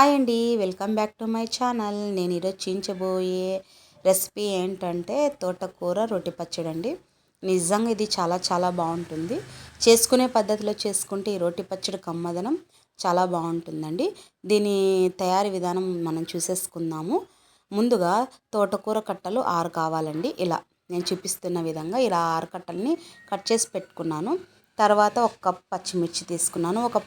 Hi అండి. Welcome back to my channel. నేను ఈరోజు చూపించబోయే రెసిపీ ఏంటంటే తోటకూర రొట్టె పచ్చడి అండి నిజంగా ఇది చాలా చాలా బాగుంటుంది. చేసుకునే పద్ధతిలో చేసుకుంటే ఈ రొట్టె పచ్చడి కమ్మదనం చాలా బాగుంటుందండి. దీని తయారీ విధానం మనం చూసేసుకుందాము. ముందుగా తోటకూర కట్టలు ఆరు కావాలండి. ఇలా నేను చూపిస్తున్న విధంగా ఇలా ఆరు కట్టల్ని కట్ చేసి పెట్టుకున్నాను. తర్వాత ఒక కప్ పచ్చిమిర్చి తీసుకున్నాను ఒక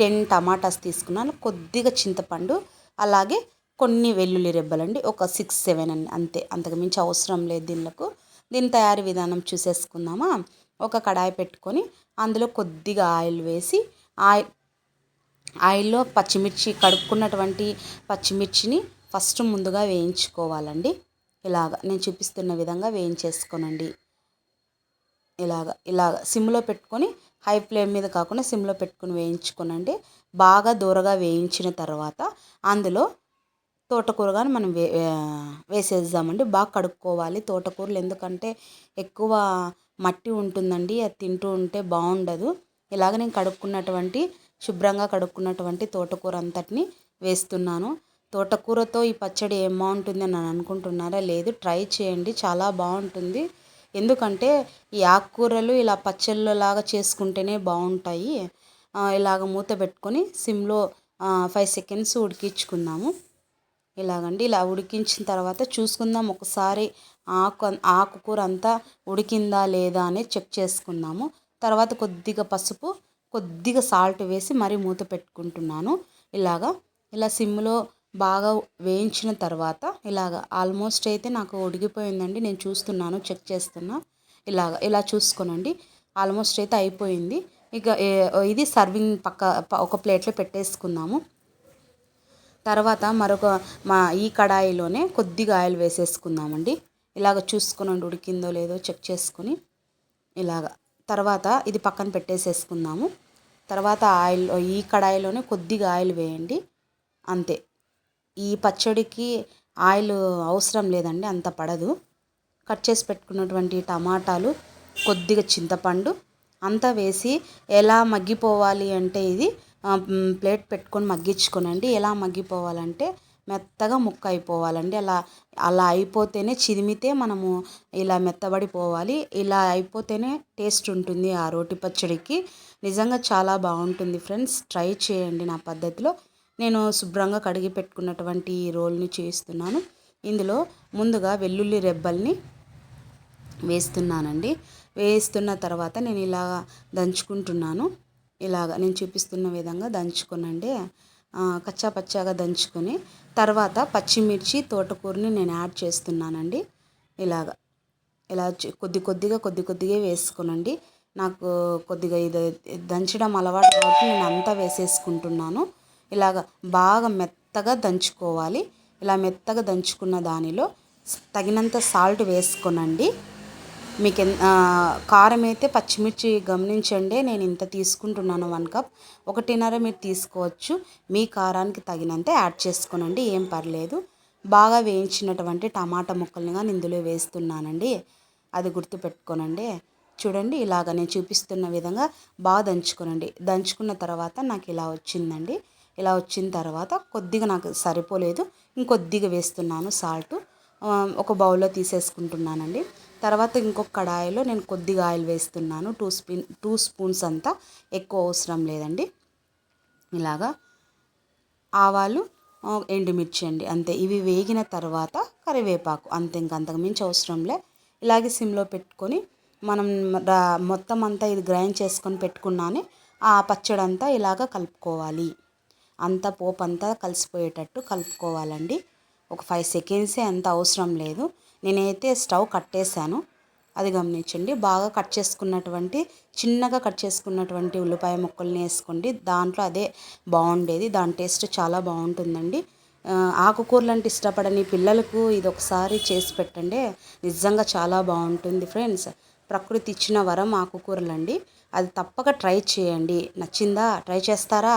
టెన్ టమాటాస్ తీసుకున్నాను కొద్దిగా చింతపండు అలాగే కొన్ని వెల్లుల్లి రెబ్బలండి ఒక సిక్స్ సెవెన్ అండి అంతే అంతకుమించి అవసరం లేదు దీనికి దీని తయారీ విధానం చూసేసుకుందామా? ఒక కడాయి పెట్టుకొని అందులో కొద్దిగా ఆయిల్ వేసి ఆయిల్ ఆయిల్లో పచ్చిమిర్చి కడుక్కున్నటువంటి పచ్చిమిర్చిని ఫస్ట్ ముందుగా వేయించుకోవాలండి. ఇలాగ నేను చూపిస్తున్న విధంగా వేయించేసుకోనండి. ఇలాగ ఇలాగ సిమ్లో పెట్టుకొని హై ఫ్లేమ్ మీద కాకుండా సిమ్లో పెట్టుకొని వేయించుకునండి. బాగా దూరగా వేయించిన తర్వాత అందులో తోటకూర కానీ మనం వే వేసేద్దామండి. బాగా కడుక్కోవాలి తోటకూరలు. ఎందుకంటే ఎక్కువ మట్టి ఉంటుందండి. అది తింటూ ఉంటే బాగుండదు. ఇలాగ నేను కడుక్కున్నటువంటి శుభ్రంగా కడుక్కున్నటువంటి తోటకూర అంతటిని వేస్తున్నాను. తోటకూరతో ఈ పచ్చడి ఏం బాగుంటుంది అని అనుకుంటున్నారా? లేదు. ట్రై చేయండి. చాలా బాగుంటుంది. ఎందుకంటే ఈ ఆకుకూరలు ఇలా పచ్చళ్ళలాగా చేసుకుంటేనే బాగుంటాయి. ఇలాగ మూత పెట్టుకొని సిమ్లో ఫైవ్ సెకండ్స్ ఉడికించుకుందాము. ఇలాగండి ఇలా ఉడికించిన తర్వాత చూసుకుందాం ఒకసారి ఆకు ఆకుకూర అంతా ఉడికిందా లేదా అని చెక్ చేసుకుందాము. తర్వాత కొద్దిగా పసుపు కొద్దిగా సాల్ట్ వేసి మరీ మూత పెట్టుకుంటున్నాను. ఇలాగా ఇలా సిమ్లో బాగా వేయించిన తర్వాత ఇలాగ ఆల్మోస్ట్ అయితే నాకు ఉడికిపోయిందండి. నేను చూస్తున్నాను చెక్ చేస్తున్నా. ఇలాగ ఇలా చూసుకోనండి. ఆల్మోస్ట్ అయితే అయిపోయింది. ఇక ఇది సర్వింగ్ పక్క ఒక ప్లేట్లో పెట్టేసుకుందాము. తర్వాత మరొక మా ఈ కడాయిలోనే కొద్దిగా ఆయిల్ వేసేసుకుందామండి. ఇలాగ చూసుకునండి ఉడికిందో లేదో చెక్ చేసుకుని. ఇలాగ తర్వాత ఇది పక్కన పెట్టేసేసుకుందాము. తర్వాత ఆయిల్ ఈ కడాయిలోనే కొద్దిగా ఆయిల్ వేయండి. అంతే. ఈ పచ్చడికి ఆయిల్ అవసరం లేదండి అంత పడదు. కట్ చేసి పెట్టుకున్నటువంటి టమాటాలు కొద్దిగా చింతపండు అంతా వేసి ఎలా మగ్గిపోవాలి అంటే ఇది ప్లేట్ పెట్టుకొని మగ్గించుకోనండి. ఎలా మగ్గిపోవాలంటే మెత్తగా ముక్క అయిపోవాలండి. అలా అలా అయిపోతేనే చిదిమితే మనము ఇలా మెత్తబడిపోవాలి. ఇలా అయిపోతేనే టేస్ట్ ఉంటుంది ఆ రోటి పచ్చడికి. నిజంగా చాలా బాగుంటుంది ఫ్రెండ్స్. ట్రై చేయండి నా పద్ధతిలో. నేను శుభ్రంగా కడిగి పెట్టుకున్నటువంటి రోల్ని చేస్తున్నాను ఇందులో ముందుగా వెల్లుల్లి రెబ్బల్ని వేస్తున్నానండి. వేస్తున్న తర్వాత నేను ఇలా దంచుకుంటున్నాను. ఇలాగ నేను చూపిస్తున్న విధంగా దంచుకునండి. కచ్చా పచ్చాగా దంచుకొని తర్వాత పచ్చిమిర్చి తోటకూరని నేను యాడ్ చేస్తున్నానండి. ఇలాగ. ఇలా కొద్ది కొద్దిగా కొద్ది కొద్దిగా వేసుకోనండి. నాకు కొద్దిగా ఇది దంచడం అలవాటు కాబట్టి నేను అంతా వేసేసుకుంటున్నాను. ఇలాగ బాగా మెత్తగా దంచుకోవాలి. ఇలా మెత్తగా దంచుకున్న దానిలో తగినంత సాల్ట్ వేసుకోనండి. మీకు కారం అయితే పచ్చిమిర్చి గమనించండి. నేను ఇంత తీసుకుంటున్నాను వన్ కప్. ఒకటిన్నర మీరు తీసుకోవచ్చు. మీ కారానికి తగినంత యాడ్ చేసుకోనండి. ఏం పర్లేదు. బాగా వేయించినటువంటి టమాటా ముక్కల్ని కానీ ఇందులో వేస్తున్నానండి. అది గుర్తుపెట్టుకోనండి. చూడండి ఇలాగ నేను చూపిస్తున్న విధంగా బాగా దంచుకోనండి. దంచుకున్న తర్వాత నాకు ఇలా వచ్చిందండి. ఇలా వచ్చిన తర్వాత కొద్దిగా నాకు సరిపోలేదు. ఇంకొద్దిగా వేస్తున్నాను సాల్ట్. ఒక బౌల్లో తీసేసుకుంటున్నానండి. తర్వాత ఇంకొక కడాయిలో నేను కొద్దిగా ఆయిల్ వేస్తున్నాను. టూ స్పూన్ టూ స్పూన్స్ అంతా ఎక్కువ అవసరం లేదండి. ఇలాగా ఆవాలు ఎండుమిర్చి అండి. అంతే. ఇవి వేగిన తర్వాత కరివేపాకు అంతే ఇంక అంతకు మించి అవసరంలే ఇలాగే సిమ్లో పెట్టుకొని మనం మొత్తం అంతా ఇది గ్రైండ్ చేసుకొని పెట్టుకున్నానే ఆ పచ్చడి అంతా ఇలాగ కలుపుకోవాలి. అంత పోపు అంతా కలిసిపోయేటట్టు కలుపుకోవాలండి. ఒక ఫైవ్ సెకండ్సే అంత అవసరం లేదు. నేనైతే స్టవ్ కట్టేశాను అది గమనించండి. బాగా కట్ చేసుకున్నటువంటి చిన్నగా కట్ చేసుకున్నటువంటి ఉల్లిపాయ ముక్కల్ని వేసుకోండి. దాంట్లో అదే బాగుండేది. దాని టేస్ట్ చాలా బాగుంటుందండి. ఆకుకూరలు అంటే ఇష్టపడని పిల్లలకు ఇది ఒకసారి చేసి పెట్టండి. నిజంగా చాలా బాగుంటుంది ఫ్రెండ్స్. ప్రకృతి ఇచ్చిన వరం ఆకుకూరలండి. అది తప్పక ట్రై చేయండి. నచ్చిందా? ట్రై చేస్తారా?